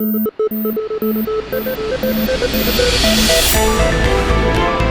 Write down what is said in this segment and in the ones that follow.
Thank you.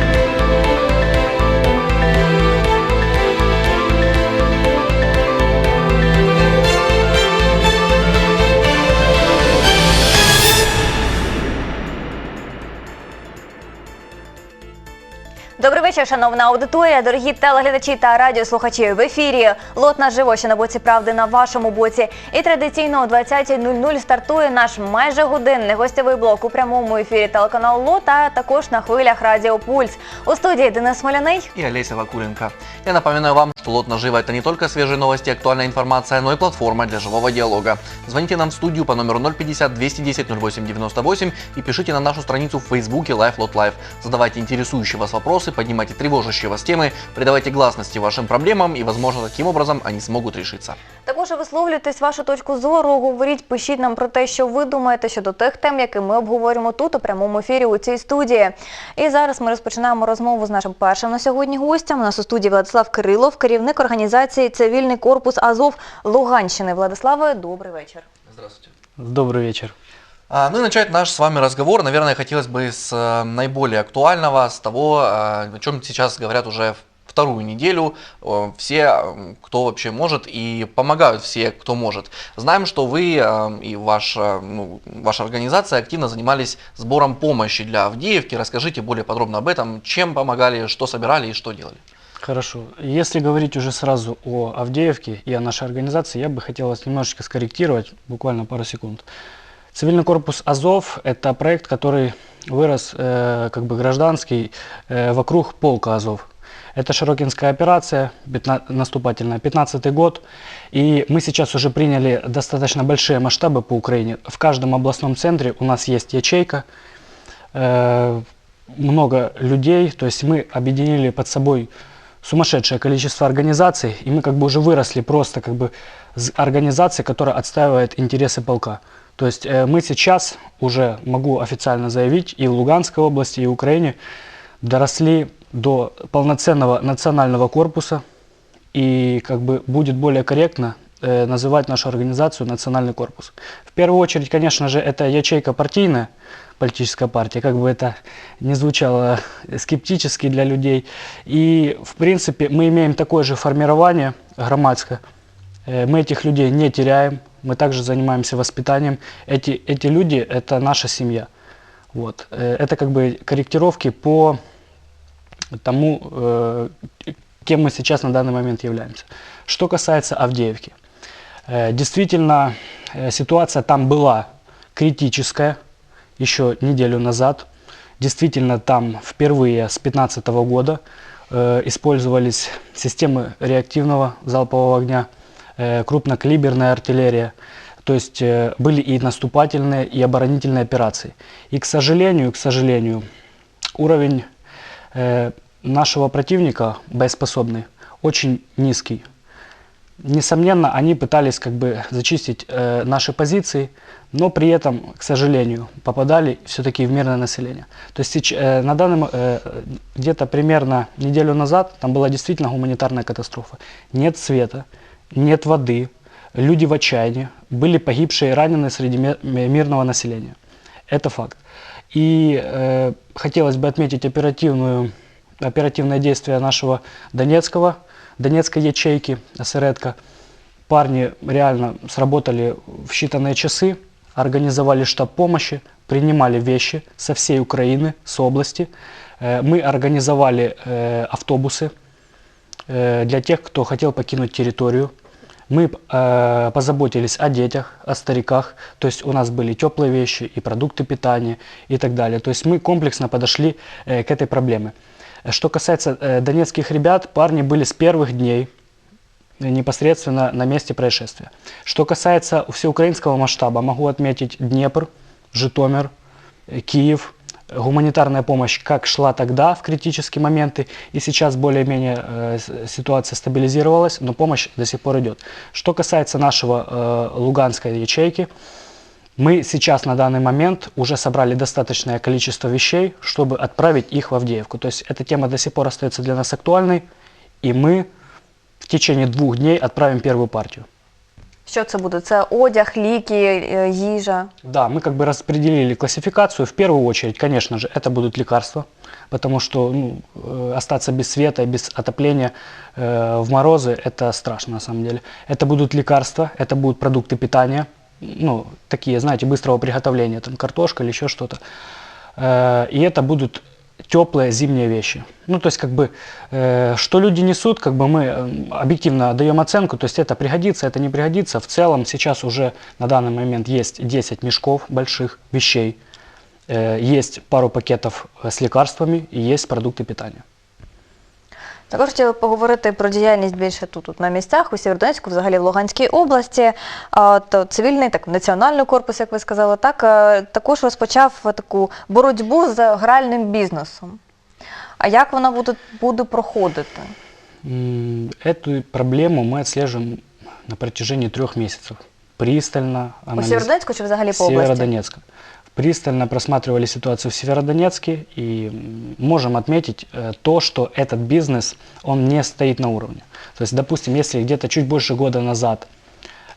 Добрий вечір, шановна аудиторія, дорогі телеглядачі та радіослухачі. В ефірі Лот наживо, що на боці правди на вашому боці. І традиційно о 20.00 стартує наш майже годинний гостєвий блок у прямому ефірі телеканалу Лот, а також на хвилях Радіо Пульс. У студії Денис Смоляний. и Олеся Вакуленко. Я напоминаю вам, что Лот Наживо – это не только свежие новости и актуальная информация, но и платформа для живого диалога. Звоните нам в студию по номеру 050 210 0898 и пишите на нашу страницу в Фейсбуке Life Lot Life. Задавайте интересующие вас вопросы, поднимайте тревожащие вас темы, придавайте гласности вашим проблемам и, возможно, таким образом они смогут решиться. Також висловлюйтесь вашу точку зору, говоріть, пишіть нам про те, що ви думаєте щодо тих тем, які ми обговорюємо тут у прямому ефірі у цій студії. І зараз ми розпочинаємо розмову з нашим першим на сьогодні гостем. У нас у студії Владислав Кирилов, керівник організації Цивільний корпус Азов Луганщини. Владиславе, добрий вечір. Здравствуйте. Добрый вечер. А, ну и начать наш с вами разговор, наверное, хотелось бы с э, наиболее актуального, с того, э, о чем сейчас говорят уже вторую неделю все, э, кто вообще может, и помогают все, кто может. Знаем, что вы и ваша, ну, ваша организация активно занимались сбором помощи для Авдеевки. Расскажите более подробно об этом, чем помогали, что собирали и что делали. Хорошо. Если говорить уже сразу о Авдеевке и о нашей организации, я бы хотел вас немножечко скорректировать, буквально пару секунд. Цивильный корпус Азов – это проект, который вырос э, как бы гражданский э, вокруг полка Азов. Это Широкинская операция, наступательная, 15 год. И мы сейчас уже приняли достаточно большие масштабы по Украине. В каждом областном центре у нас есть ячейка, э, много людей, то есть мы объединили под собой сумасшедшее количество организаций, и мы как бы уже выросли просто как бы организации, которая отстаивает интересы полка. То есть э, мы сейчас уже могу официально заявить и в Луганской области, и в Украине доросли до полноценного национального корпуса, и как бы будет более корректно э, называть нашу организацию национальный корпус. В первую очередь, конечно же, это ячейка партийная, политическая партия, как бы это не звучало скептически для людей. И, в принципе, мы имеем такое же формирование громадское. Э, Мы этих людей не теряем, мы также занимаемся воспитанием. Эти, эти люди – это наша семья. Вот. Э, Это как бы корректировки по тому, э, кем мы сейчас на данный момент являемся. Что касается Авдеевки. Э, Действительно, ситуация там была критическая еще неделю назад. Действительно, там впервые с 2015 года использовались системы реактивного залпового огня, крупнокалиберная артиллерия. То есть э, были и наступательные, и оборонительные операции. И, к сожалению, к сожалению, уровень э, нашего противника, боеспособный, очень низкий. Несомненно, они пытались как бы зачистить э, наши позиции, но при этом, к сожалению, попадали все-таки в мирное население. То есть э, на данном э, где-то примерно неделю назад там была действительно гуманитарная катастрофа. Нет света, нет воды, люди в отчаянии, были погибшие и раненые среди ми- ми- мирного населения. Это факт. И э, хотелось бы отметить оперативную, оперативное действие нашего Донецкого, Донецкой ячейки, СРЭДКа. Парни реально сработали в считанные часы, организовали штаб помощи, принимали вещи со всей Украины, с области. Э, Мы организовали э, автобусы для тех, кто хотел покинуть территорию. Мы э, позаботились о детях, о стариках. То есть у нас были теплые вещи и продукты питания и так далее. То есть мы комплексно подошли э, к этой проблеме. Э, Что касается э, донецких ребят, парни были с первых дней э, непосредственно на месте происшествия. Что касается всеукраинского масштаба, могу отметить Днепр, Житомир, э, Киев. Гуманитарная помощь как шла тогда в критические моменты, и сейчас более-менее э, ситуация стабилизировалась, но помощь до сих пор идет. Что касается нашего э, Луганской ячейки, мы сейчас на данный момент уже собрали достаточное количество вещей, чтобы отправить их в Авдеевку. То есть эта тема до сих пор остается для нас актуальной, и мы в течение двух дней отправим первую партию. Що це буде? Це одяг, ліки, їжа. Да, мы как бы распределили классификацию. В первую очередь, конечно же, это будут лекарства, потому что ну, э, остаться без света, без отопления э, в морозы – это страшно на самом деле. Это будут лекарства, это будут продукты питания, ну, такие, знаете, быстрого приготовления, там картошка или еще что-то. Э, и это будут теплые зимние вещи. Ну, то есть, как бы, э, что люди несут, как бы мы э, объективно даем оценку, то есть это пригодится, это не пригодится. В целом сейчас уже на данный момент есть 10 мешков больших вещей, э, есть пару пакетов э, с лекарствами и есть продукты питания. Також хотіла поговорити про діяльність більше тут, тут на місцях, у Сєвєродонецьку, взагалі в Луганській області. А, То цивільний, так, національний корпус, як ви сказали, так, е, також розпочав таку боротьбу з гральним бізнесом. А як вона буде, буде проходити? Эту проблему мы отслеживаем на протяжении трех месяцев. Пристально У анализ- Сєвєродонецьку чи взагалі по області? Северодонецка. Пристально просматривали ситуацию в Северодонецке и можем отметить э, то, что этот бизнес, он не стоит на уровне. То есть, допустим, если где-то чуть больше года назад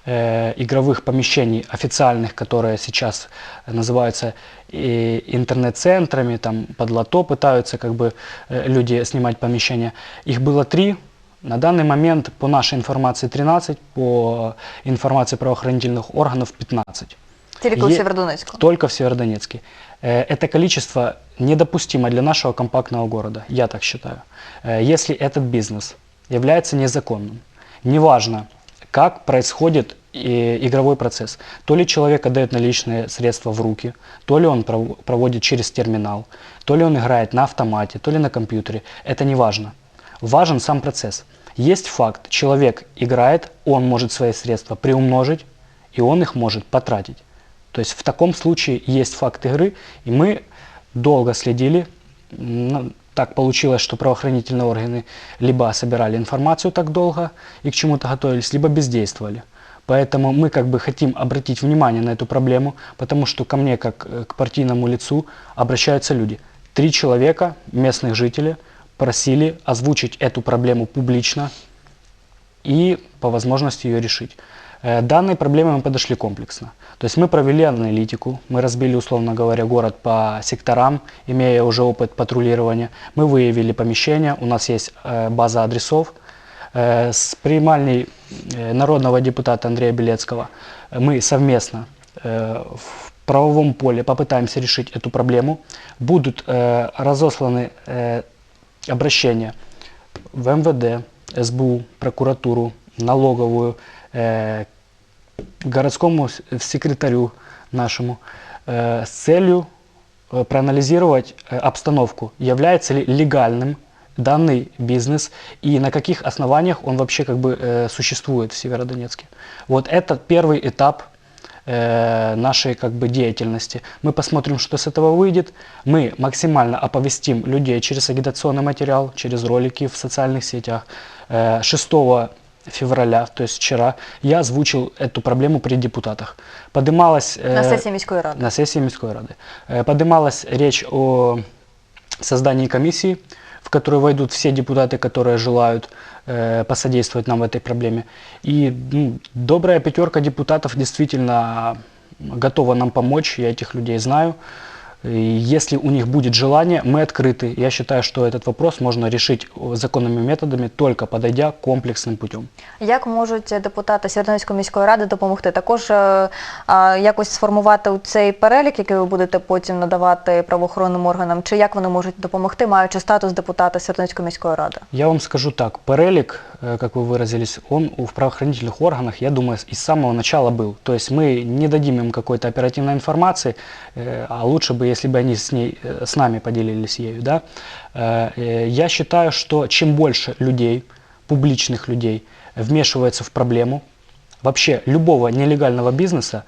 э, игровых помещений официальных, которые сейчас э, называются э, интернет-центрами, там под лото пытаются как бы э, люди снимать помещения, их было три, на данный момент по нашей информации 13, по информации правоохранительных органов 15. Тільки у Є- Сєвєродонецьку. Только в Северодонецке. Э, Это количество недопустимо для нашего компактного города, я так считаю. Э, Если этот бизнес является незаконным, неважно, как происходит э, игровой процесс. То ли человек отдает наличные средства в руки, то ли он пров- проводит через терминал, то ли он играет на автомате, то ли на компьютере. Это не важно. Важен сам процесс. Есть факт, человек играет, он может свои средства приумножить, и он их может потратить. То есть в таком случае есть факт игры, и мы долго следили. Ну, Так получилось, что правоохранительные органы либо собирали информацию так долго и к чему-то готовились, либо бездействовали. Поэтому мы как бы хотим обратить внимание на эту проблему, потому что ко мне, как э, к партийному лицу, обращаются люди. Три человека, местных жителей, просили озвучить эту проблему публично и по возможности ее решить. Э, Данной проблеме мы подошли комплексно. То есть мы провели аналитику, мы разбили, условно говоря, город по секторам, имея уже опыт патрулирования. Мы выявили помещения, у нас есть э, база адресов. Э, С приемальней народного депутата Андрея Белецкого мы совместно в правовом поле попытаемся решить эту проблему. Будут разосланы обращения в МВД, СБУ, прокуратуру, налоговую, э, городскому секретарю нашему э, с целью э, проанализировать обстановку, является ли легальным данный бизнес и на каких основаниях он вообще как бы существует в Северодонецке. Вот это первый этап нашей как бы деятельности. Мы посмотрим, что с этого выйдет. Мы максимально оповестим людей через агитационный материал, через ролики в социальных сетях. Э, 6 февраля, то есть вчера, я озвучил эту проблему при депутатах. Подымалась... э, На сесії міської ради. на сессии Мирской Рады. Э, Поднималась речь о создании комиссии, в которую войдут все депутаты, которые желают э, посодействовать нам в этой проблеме. И ну, добрая пятерка депутатов действительно готова нам помочь, я этих людей знаю. И если у них будет желание, мы открыты. Я считаю, что этот вопрос можно решить э, законными методами, только подойдя комплексным путем. Як можуть депутати Сєвєродонецької міської ради допомогти? Також е, а, якось сформувати цей перелік, який ви будете потім надавати правоохоронним органам, чи як вони можуть допомогти, маючи статус депутата Сєвєродонецької міської ради? Я вам скажу так, перелик, э, как вы выразились, он у- в правоохранительных органах, я думаю, с- с самого начала был. То есть мы не дадим им какой-то оперативной информации, э, а лучше бы, если бы они с, ней, э, с нами поделились ею. Да? Э, э, Я считаю, что чем больше людей, публичных людей, вмешивается в проблему, Вообще любого нелегального бизнеса,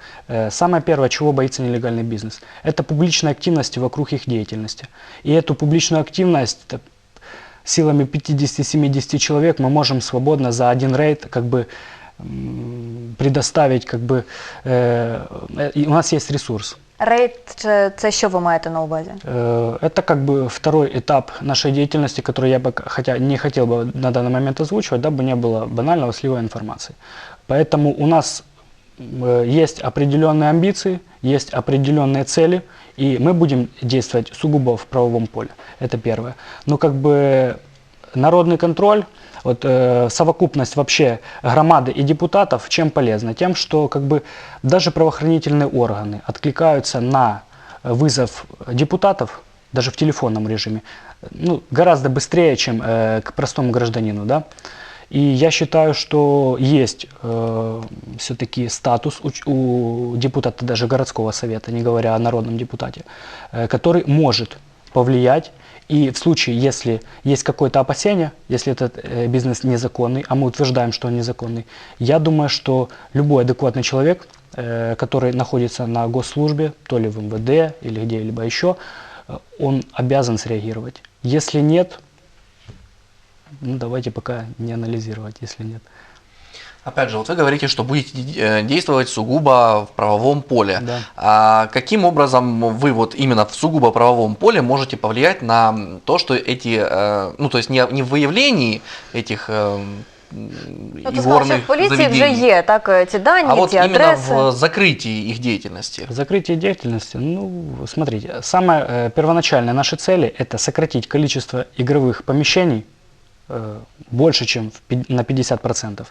самое первое, чего боится нелегальный бизнес, это публичной активности вокруг их деятельности. И эту публичную активность силами 50-70 человек мы можем свободно за один рейд как бы предоставить, как бы, э, у нас есть ресурс. Рейд це, що ви маєте на увазі? Э, Это как бы второй этап нашей деятельности, который я бы, хотя не хотел бы на данный момент озвучивать, дабы не было банального слива информации. Поэтому у нас э, есть определенные амбиции, есть определенные цели, и мы будем действовать сугубо в правовом поле. Это первое. Но как бы народный контроль, вот э, совокупность вообще громады и депутатов чем полезна? Тем, что как бы даже правоохранительные органы откликаются на вызов депутатов, даже в телефонном режиме, ну, гораздо быстрее, чем э, к простому гражданину, да. И я считаю, что есть все-таки статус у, у депутата даже городского совета, не говоря о народном депутате, э, который может повлиять. И в случае, если есть какое-то опасение, если этот э, бизнес незаконный, а мы утверждаем, что он незаконный, я думаю, что любой адекватный человек, э, который находится на госслужбе, то ли в МВД или где-либо еще, э, он обязан среагировать. Если нет, ну давайте пока не анализировать, если нет. Опять же, вот вы говорите, что будете э, действовать сугубо в правовом поле. Да. А каким образом вы вот именно в сугубо правовом поле можете повлиять на то, что эти, э, ну то есть не, не в выявлении этих э, м, Ну, ти сказав, що игорных в поліції вже заведений, є так е, ці дані, а вот ці именно адреси. в закрытии их деятельности. Закрытие деятельности, ну, смотрите, самые э, первоначальные наши цели – это сократить количество игровых помещений э, больше, чем на 50%,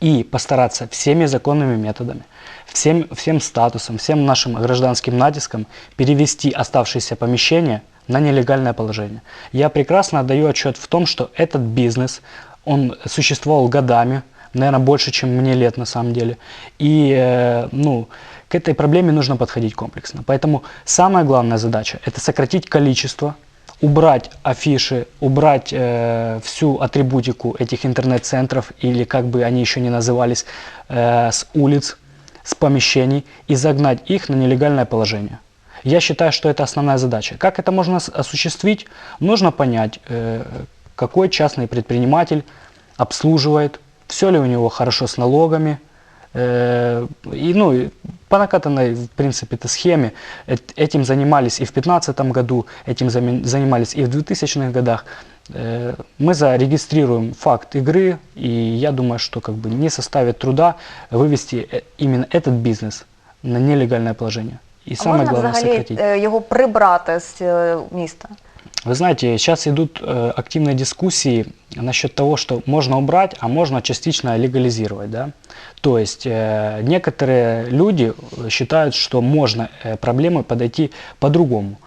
и постараться всеми законными методами, всем, всем статусом, всем нашим гражданским натиском перевести оставшиеся помещения на нелегальное положение. Я прекрасно отдаю отчет в том, что этот бизнес, он существовал годами, наверное, больше, чем мне лет на самом деле. И, э, ну, к этой проблеме нужно подходить комплексно. Поэтому самая главная задача – это сократить количество, убрать афиши, убрать э, всю атрибутику этих интернет-центров, или как бы они еще не назывались, э, с улиц, с помещений, и загнать их на нелегальное положение. Я считаю, что это основная задача. Как это можно осуществить? Нужно понять, э, какой частный предприниматель обслуживает, все ли у него хорошо с налогами. Э, И, ну, и по накатанной, в принципе, этой схеме эт- этим занимались и в 2015 году, этим зами- занимались и в 2000-х годах. Э, Мы зарегистрируем факт игры, и я думаю, что как бы не составит труда вывести э, именно этот бизнес на нелегальное положение. И А самое можна главное взагалі сократить. е, його прибрати з е, міста? Вы знаете, сейчас идут э, активные дискуссии насчет того, что можно убрать, а можно частично легализировать. Да? То есть э, некоторые люди считают, что можно э, проблемы подойти по-другому.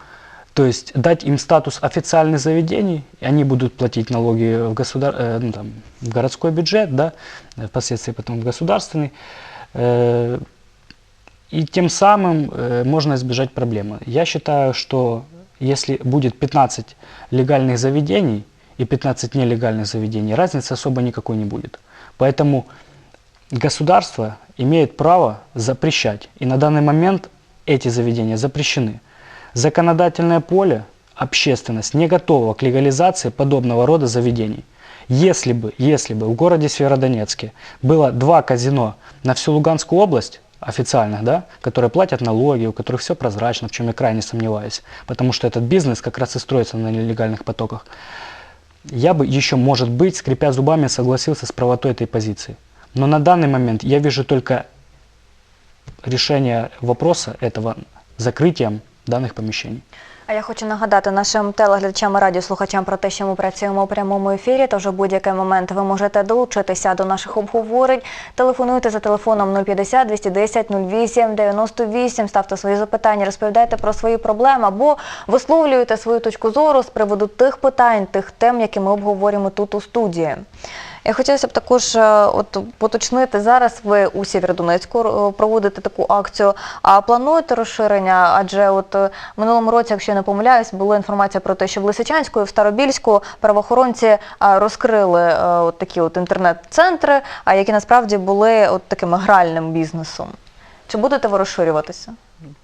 То есть дать им статус официальных заведений, и они будут платить налоги в, государ... ну, там, в городской бюджет, да, впоследствии потом в государственный. И тем самым можно избежать проблемы. Я считаю, что если будет 15 легальных заведений и 15 нелегальных заведений, разницы особо никакой не будет. Поэтому государство имеет право запрещать. И на данный момент эти заведения запрещены. Законодательное поле, общественность не готова к легализации подобного рода заведений. Если бы, если бы в городе Северодонецке было два казино на всю Луганскую область, официальных, да, которые платят налоги, у которых все прозрачно, в чем я крайне сомневаюсь, потому что этот бизнес как раз и строится на нелегальных потоках, я бы еще, может быть, скрипя зубами, согласился с правотой этой позиции. Но на данный момент я вижу только решение вопроса этого закрытием данных помещений. А я хочу нагадати нашим телеглядачам і радіослухачам про те, що ми працюємо у прямому ефірі. Тож у будь-який момент ви можете долучитися до наших обговорень. Телефонуйте за телефоном 050 210 08 98, ставте свої запитання, розповідайте про свої проблеми або висловлюєте свою точку зору з приводу тих питань, тих тем, які ми обговорюємо тут у студії. Я хотілося б також е, от поточнити зараз. Ви у Сєвєродонецьку е, проводите таку акцію. А плануєте розширення? Адже от е, минулому році, якщо я не помиляюсь, була інформація про те, що в Лисичанську і в Старобільську правоохоронці розкрили от такі от інтернет-центри, а які насправді були от таким гральним бізнесом. Чи будете ви розширюватися?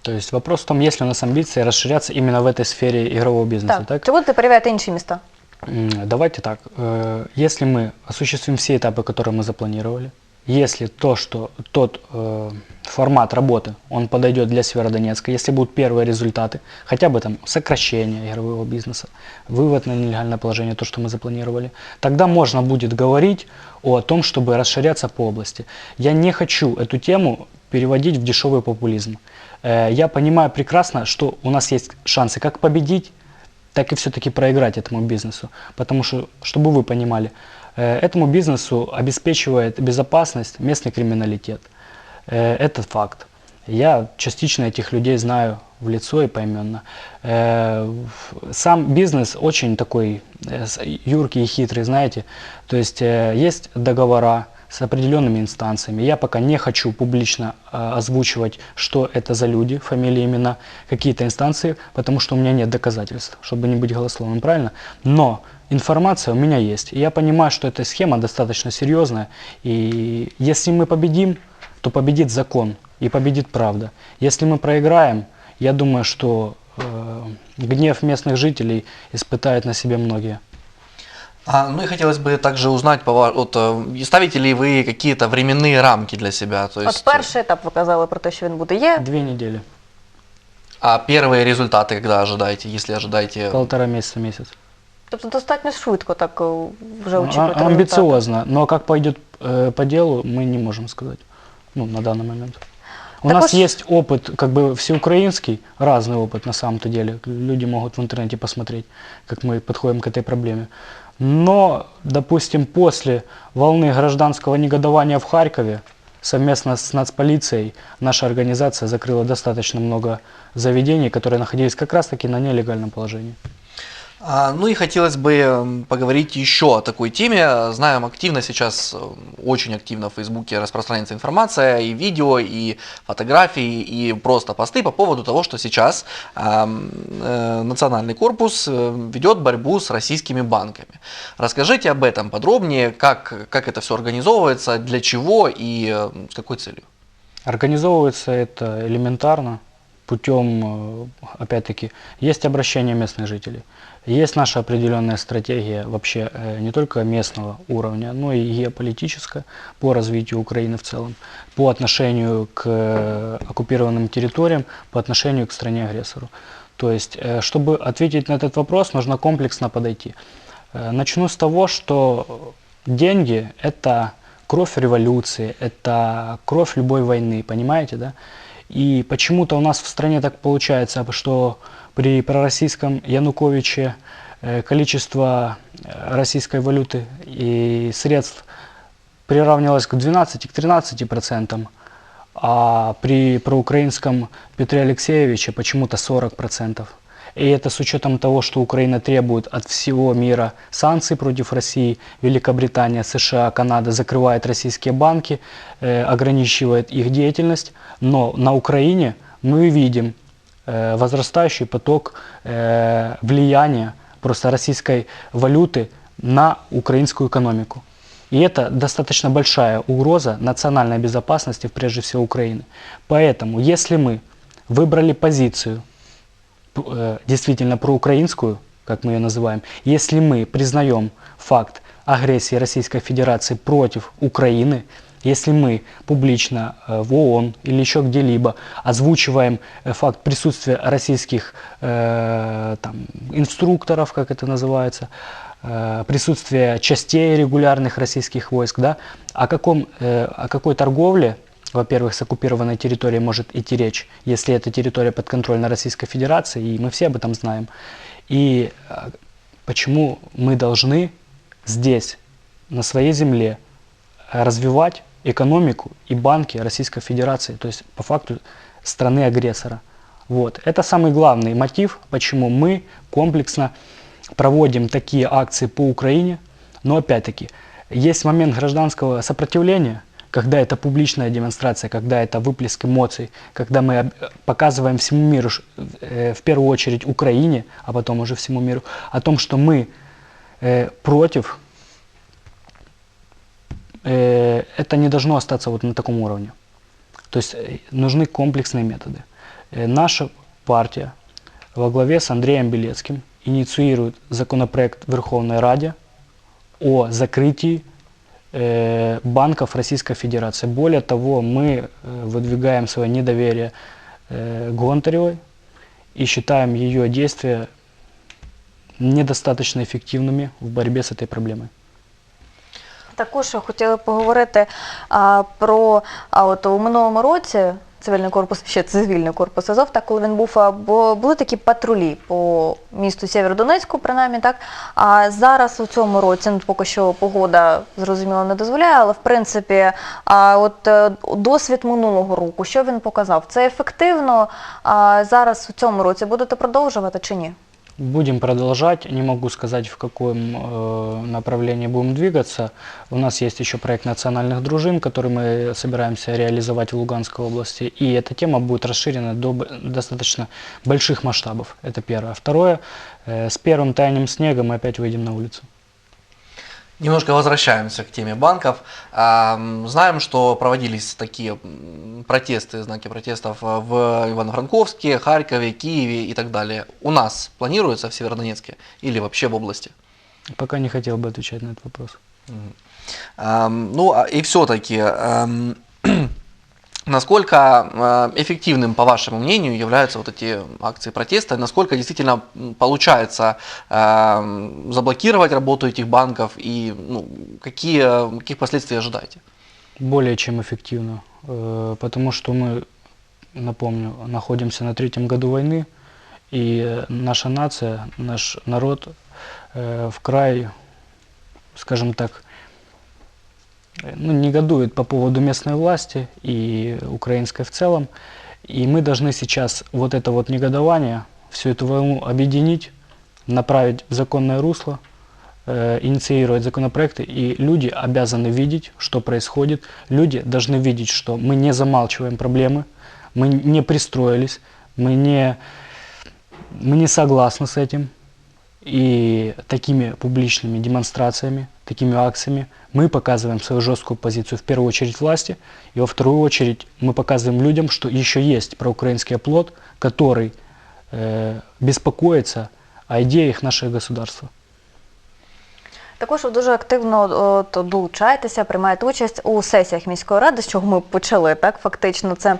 То есть вопрос в том, есть ли у нас амбиции расширяться именно в этой сфере игрового бизнеса, Так. так? Чи будете перевіряти інші міста? Давайте так. э, Если мы осуществим все этапы, которые мы запланировали, если то, что тот э, формат работы, он подойдет для Северодонецка, если будут первые результаты, хотя бы там сокращение игрового бизнеса, вывод на нелегальное положение, то, что мы запланировали, тогда можно будет говорить о том, чтобы расширяться по области. Я не хочу эту тему переводить в дешевый популизм. Э, я понимаю прекрасно, что у нас есть шансы как победить, так и все-таки проиграть этому бизнесу. Потому что, чтобы вы понимали, э, этому бизнесу обеспечивает безопасность местный криминалитет. Э, Это факт. Я частично этих людей знаю в лицо и поименно. Э, Сам бизнес очень такой юркий и хитрый, знаете. То есть есть договора с определенными инстанциями. Я пока не хочу публично э, озвучивать, что это за люди, фамилии, имена, какие-то инстанции, потому что у меня нет доказательств, чтобы не быть голословным, правильно? Но информация у меня есть. И я понимаю, что эта схема достаточно серьезная. И если мы победим, то победит закон и победит правда. Если мы проиграем, я думаю, что э, гнев местных жителей испытают на себе многие. А, ну и хотелось бы также узнать, по ва- вот, э, ставите ли вы какие-то временные рамки для себя? То От есть, перший етап ви казали про те, що він буде. Є Две недели, а первые результаты когда ожидаете, если ожидаете? полтора месяца, месяц. тобто достатньо швидко так е, вже А- очікувати. результати. амбициозно, но как пойдет э, по делу, мы не можем сказать. Ну, на данный момент. У Так нас уж- есть опыт, как бы всеукраинский, разный опыт на самом-то деле. Люди могут в интернете посмотреть, как мы подходим к этой проблеме. Но, допустим, после волны гражданского негодования в Харькове, совместно с нацполицией, наша организация закрыла достаточно много заведений, которые находились как раз-таки на нелегальном положении. А, Ну и хотелось бы поговорить еще о такой теме. Знаем, активно сейчас, э, очень активно в Фейсбуке распространяется информация, и видео, и фотографии, и просто посты по поводу того, что сейчас ам, э, Национальный корпус э, ведет борьбу с российскими банками. Расскажите об этом подробнее, как, как это все организовывается, для чего и э, с какой целью. Организовывается это элементарно путем, э, опять-таки, есть обращение местных жителей, есть наша определенная стратегия вообще э, не только местного уровня, но и геополитическая по развитию Украины в целом, по отношению к э, оккупированным территориям, по отношению к стране-агрессору. То есть, э, чтобы ответить на этот вопрос, нужно комплексно подойти. Начну с того, что деньги – это кровь революции, это кровь любой войны, понимаете, да? И почему-то у нас в стране так получается, что при пророссийском Януковиче э, количество э, российской валюты и средств приравнивалось к 12 к 13 процентам, а при проукраинском Петре Алексеевиче почему-то 40 процентов. И это с учетом того, что Украина требует от всего мира санкций против России, Великобритания, США, Канада закрывает российские банки, э, ограничивает их деятельность, но на Украине мы видим возрастающий поток э, влияния просто российской валюты на украинскую экономику. И это достаточно большая угроза национальной безопасности, прежде всего Украины. Поэтому, если мы выбрали позицию э, действительно проукраинскую, как мы ее называем, если мы признаем факт агрессии Российской Федерации против Украины, если мы публично э, в ООН или еще где-либо озвучиваем э, факт присутствия российских э, там, инструкторов, как это называется, присутствие частей регулярных российских войск, да, о, каком, о какой торговле во-первых, с оккупированной территорией может идти речь, если эта территория подконтрольна Российской Федерации, и мы все об этом знаем. И э, почему мы должны здесь, на своей земле, развивать экономику и банки Российской Федерации, то есть по факту страны-агрессора. Вот. Это самый главный мотив, почему мы комплексно проводим такие акции по Украине. Но опять-таки, есть момент гражданского сопротивления, когда это публичная демонстрация, когда это выплеск эмоций, когда мы показываем всему миру, э, в первую очередь Украине, а потом уже всему миру, о том, что мы э, против, э, это не должно остаться вот на таком уровне. То есть э, нужны комплексные методы. Э, наша партия во главе с Андреем Белецким инициирует законопроект Верховной Раде о закрытии банков Российской Федерации. Более того, мы выдвигаем свое недоверие э, Гонтаревой и считаем ее действия недостаточно эффективными в борьбе с этой проблемой. Також хотіли поговорити а, про а, от у минулому році. Цивільний корпус, ще цивільний корпус Азов, так коли він був, бо були такі патрулі по місту Сєвєродонецьку, принаймні так. А зараз у цьому році, ну поки що погода зрозуміло не дозволяє, але в принципі, а от е, досвід минулого року, що він показав? Це ефективно. А зараз у цьому році будете продовжувати чи ні? Будем продолжать. Не могу сказать, в каком э, направлении будем двигаться. У нас есть еще проект национальных дружин, который мы собираемся реализовать в Луганской области. И эта тема будет расширена до достаточно больших масштабов. Это первое. Второе. э, с первым таянием снега мы опять выйдем на улицу. Немножко возвращаемся к теме банков. Знаем, что проводились такие протесты, знаки протестов а, в Ивано-Франковске, Харькове, Киеве и так далее. У нас планируется в Северодонецке или вообще в области? Пока не хотел бы отвечать на этот вопрос. Ну а и все-таки, насколько а, эффективным, по вашему мнению, являются вот эти акции протеста? Насколько действительно получается ам, заблокировать работу этих банков и ну, какие, каких последствий ожидаете? Более чем эффективно. э, Потому что мы, напомню, находимся на третьем году войны, и э, наша нация, наш народ э, в край, скажем так, э, ну, негодует по поводу местной власти и украинской в целом. И мы должны сейчас вот это вот негодование, всю эту волну объединить, направить в законное русло, э, инициировать законопроекты, и люди обязаны видеть, что происходит. Люди должны видеть, что мы не замалчиваем проблемы, мы не пристроились, мы не, мы не согласны с этим. И такими публичными демонстрациями, такими акциями мы показываем свою жесткую позицию в первую очередь власти, и во вторую очередь мы показываем людям, что еще есть проукраинский оплот, который э, беспокоится о идеях нашего государства. Також ви дуже активно от, долучаєтеся, приймаєте участь у сесіях міської ради, з чого ми почали, так фактично це.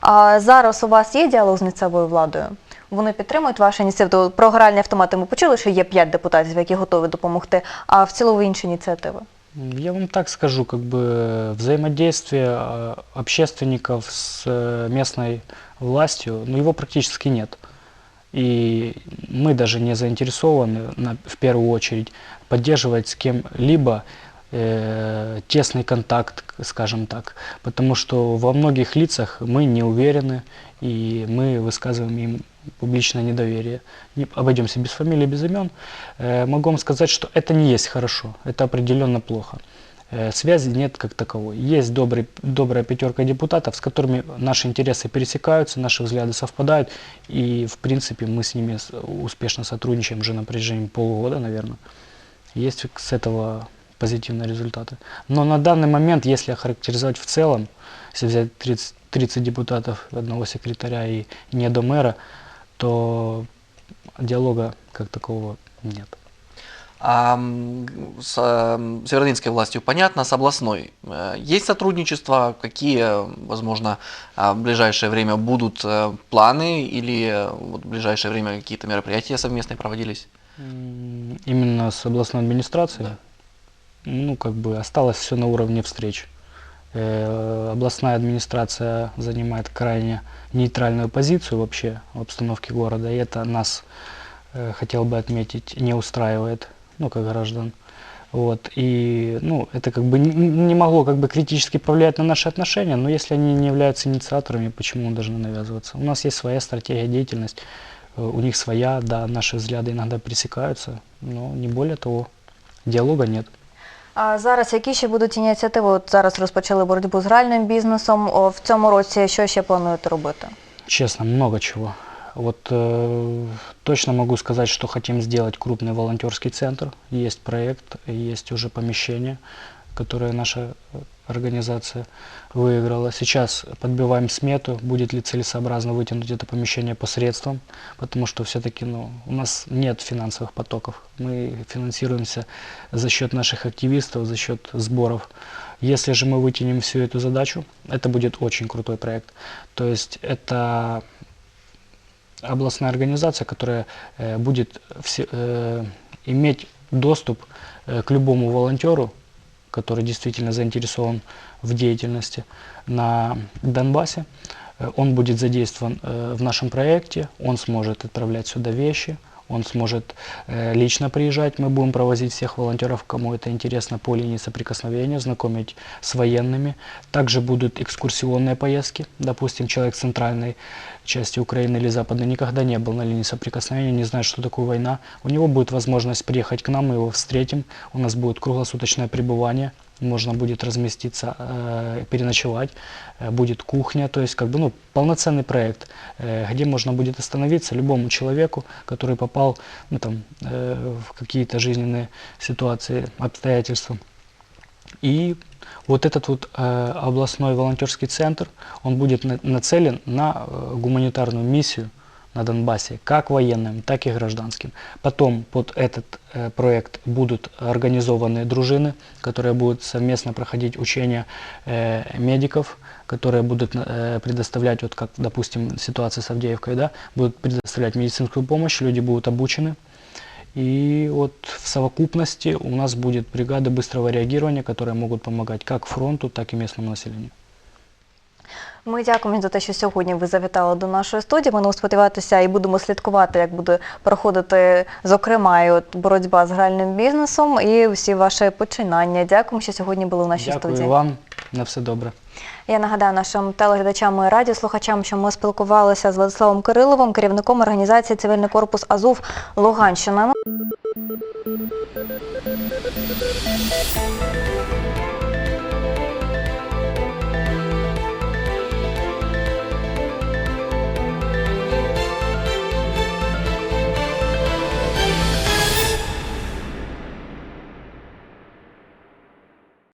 А зараз у вас є діалог з місцевою владою? Вони підтримують ваші ініціативи. Про гральні автомати ми почули, що є п'ять депутатів, які готові допомогти. А в цілому інші ініціативи. М, Я вам так скажу, как бы взаимодействие э, общественников с э, местной властью, ну его практически нет. И мы даже не заинтересованы на- в первую очередь поддерживать с кем-либо э, тесный контакт, к- скажем так, потому что во многих лицах мы не уверены и мы высказываем им публичное недоверие. Не обойдемся без фамилий, без имен. Э, могу вам сказать, что это не есть хорошо, это определенно плохо. Э, Связи нет как таковой. Есть добрый, добрая пятерка депутатов, с которыми наши интересы пересекаются, наши взгляды совпадают, и в принципе мы с ними успешно сотрудничаем уже на протяжении полугода, наверное. Есть с этого позитивные результаты. Но на данный момент, если охарактеризовать в целом, если взять 30, 30 депутатов, одного секретаря и не до мэра, то диалога как такового нет. А с э, северодонецкой властью понятно, с областной э, есть сотрудничество? Какие, возможно, а, в ближайшее время будут э, планы или вот в ближайшее время какие-то мероприятия совместные проводились? Именно с областной администрацией, ну, как бы осталось все на уровне встреч. Э, Областная администрация занимает крайне нейтральную позицию вообще в обстановке города, и это нас, э, хотел бы отметить, не устраивает, ну, как граждан. Вот, и, ну, это как бы не, могло как бы критически повлиять на наши отношения, но если они не являются инициаторами, почему должны навязываться? У нас есть своя стратегия, деятельность, э, у них своя, да, наши взгляды иногда пересекаются, но не более того, диалога нет. А зараз які ще будуть ініціативи? От зараз розпочали боротьбу з гральним бізнесом. О, в цьому році що ще плануєте робити? Честно, много чего. Вот э, точно могу сказать, что хотим сделать крупный волонтерский центр. Есть проект, есть уже помещение, которое наша организация выиграла. Сейчас подбиваем смету, будет ли целесообразно вытянуть это помещение по средствам, потому что все-таки ну, у нас нет финансовых потоков. Мы финансируемся за счет наших активистов, за счет сборов. Если же мы вытянем всю эту задачу, это будет очень крутой проект. То есть это областная организация, которая э, будет все- э, иметь доступ э, к любому волонтеру, который действительно заинтересован в деятельности на Донбассе. Э, Он будет задействован э, в нашем проекте, он сможет отправлять сюда вещи, он сможет э, лично приезжать, мы будем провозить всех волонтеров, кому это интересно, по линии соприкосновения, знакомить с военными. Также будут экскурсионные поездки, допустим, человек центральной части Украины или Запада никогда не был на линии соприкосновения, не знает, что такое война. У него будет возможность приехать к нам, мы его встретим, у нас будет круглосуточное пребывание, можно будет разместиться, э, переночевать, э, будет кухня, то есть как бы ну, полноценный проект, э, где можно будет остановиться любому человеку, который попал ну, там, в какие-то жизненные ситуации, обстоятельства. И вот этот вот областной волонтерский центр, он будет на- нацелен на гуманитарную миссию на Донбассе, как военным, так и гражданским. Потом под этот э, проект будут организованы дружины, которые будут совместно проходить учения э, медиков, которые будут э, предоставлять, вот как, допустим, ситуация с Авдеевкой, да, будут предоставлять медицинскую помощь, люди будут обучены. И вот в совокупности у нас будет бригады быстрого реагирования, которые могут помогать как фронту, так и местному населению. Ми дякуємо за те, що сьогодні ви завітали до нашої студії. Будемо сподіватися і будемо слідкувати, як буде проходити, зокрема, і от боротьба з гральним бізнесом і всі ваші починання. Дякуємо, що сьогодні були в нашій Дякую студії. вам. На все добре. Я нагадаю нашим телеглядачам і радіослухачам, що ми спілкувалися з Владиславом Кириловим, керівником організації Цивільний корпус Азов Луганщина.